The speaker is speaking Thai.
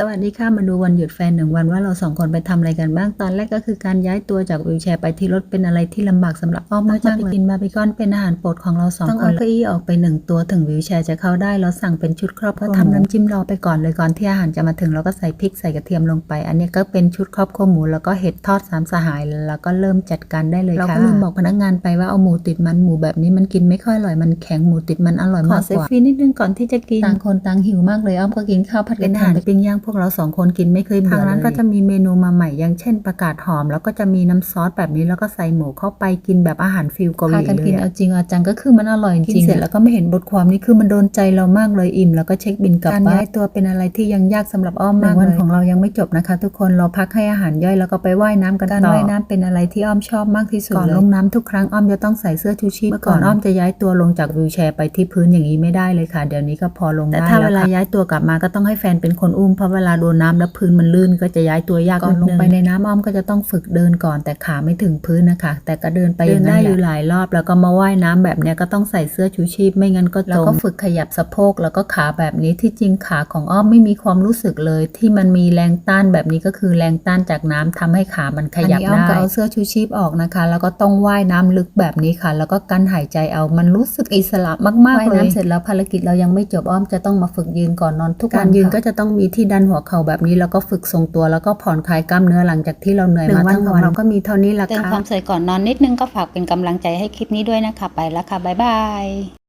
สวัสดีค่ะ มาดูวันหยุดแฟนหนึ่งวันว่าเราสองคนไปทำอะไรกันบ้าง ตอนแรกก็คือการย้ายตัวจากวิวแชร์ไปที่รถเป็นอะไรที่ลำบากสำหรับอ้อมมากๆเลยกินบาร์บีคอนเป็นอาหารโปรดของเราสองคนต้องเอาเก้าอี้ออกไปหนึ่งตัวถึงวิวแชร์จะเข้าได้เราสั่งเป็นชุดครอบครัวทำน้ำจิ้มรอไปก่อนเลยก่อนที่อาหารจะมาถึงเราก็ใส่พริกใส่กระเทียมลงไป อันนี้ก็เป็นชุดครอบครัวหมูแล้วก็เห็ดทอดสามสหายแล้วก็เริ่มจัดการได้เลยค่ะเราก็ลืมบอกพนักงานไปว่าเอาหมูติดมันหมูแบบนี้มันกินไม่ค่อยอร่อยมันแข็งหมูติดมันอร่อยมากกว่าขอเซฟฟี่นิดนึงก่อนที่จะกินต่างคนต่างหิวมากเลยอ้อมก็กินข้าวผัดกระเทียมเป็นอาหารปิ้งย่างพวกเราสองคนกินไม่เคยเบื่อเลยทางร้านก็จะมีเมนูมาใหม่อย่างเช่นประกาศหอม แล้วก็จะมีน้ำซอสแบบนี้แล้วก็ใส่หมูเข้าไปกินแบบอาหารฟิลเกาหลีเลยพากันกินเอาจริงเอาจังก็คือมันอร่อยจริงเสร็จแล้วก็ไม่เห็นบทความนี้คือมันโดนใจเรามากเลยอิ่มแล้วก็เช็คบินกลับบ้านการย้ายตัวเป็นอะไรที่ยังยากสำหรับอ้อมมากเลยวันของเรายังไม่จบนะคะ ทุกคนเราพักให้อาหารย่อยแล้วก็ไปว่ายน้ำกันต่อการว่ายน้ำเป็นอะไรที่อ้อมชอบมากที่สุดก่อนลงน้ำทุกครั้งอ้อมจะต้องใส่เสื้อชูชีพเมื่อก่อนอ้อมจะย้ายตัวลงจากวิวแชร์ไปที่พื้นอย่างนี้ไม่ได้เลยค่ะ เดี๋ยวนี้ก็พอลงได้แต่ถ้าเวลาย้ายตัวกลับมาก็ต้องให้แฟนเป็นคนอุ้มเพราะเวลาโดนน้ำแล้วพื้นมันลื่นก็จะย้ายตัวยากก่อนลงไปในน้ำอ้อมก็จะต้องฝึกเดินก่อนแต่ขาไม่ถึงพื้นนะคะ แต่ก็เดินไปเดินได้อยู่หลายรอบแล้วก็มาว่ายน้ำแบบเนี้ยก็ต้องใส่เสื้อชูชีพไม่งั้นก็จมแล้วก็ฝึกขยับสะโพกแล้วก็ขาแบบนี้ที่จริงขาของอ้อมไม่มีความรู้สึกเลย ที่มันมีแรงต้านแบบนี้ก็คือแรงต้านจากน้ำทำให้ขามันขยับได้อ้อมก็เอาเสื้อชูชีพออกนะคะ แล้วก็ต้องว่ายน้ำลึกแบบนี้ค่ะ แล้วก็กั้นหายใจเอามันรู้สึกอิสระมากๆเลยว่ายน้ำเสร็จแล้วภารกิจเรายังไม่จบอ้อมจะต้องมาฝึกยืนก่อนนอนทุกวันการยืนก็จะต้องมีที่ดันหัวเข่าแบบนี้แล้วก็ฝึกทรงตัวแล้วก็ผ่อนคลายกล้ามเนื้อหลังจากที่เราเหนื่อยมาทั้งวันเราก็มีเท่านี้ละเติมค่ะความสวยก่อนนอนนิดนึงก็ฝากเป็นกำลังใจให้คลิปนี้ด้วยนะคะไปแล้วค่ะบ๊ายบาย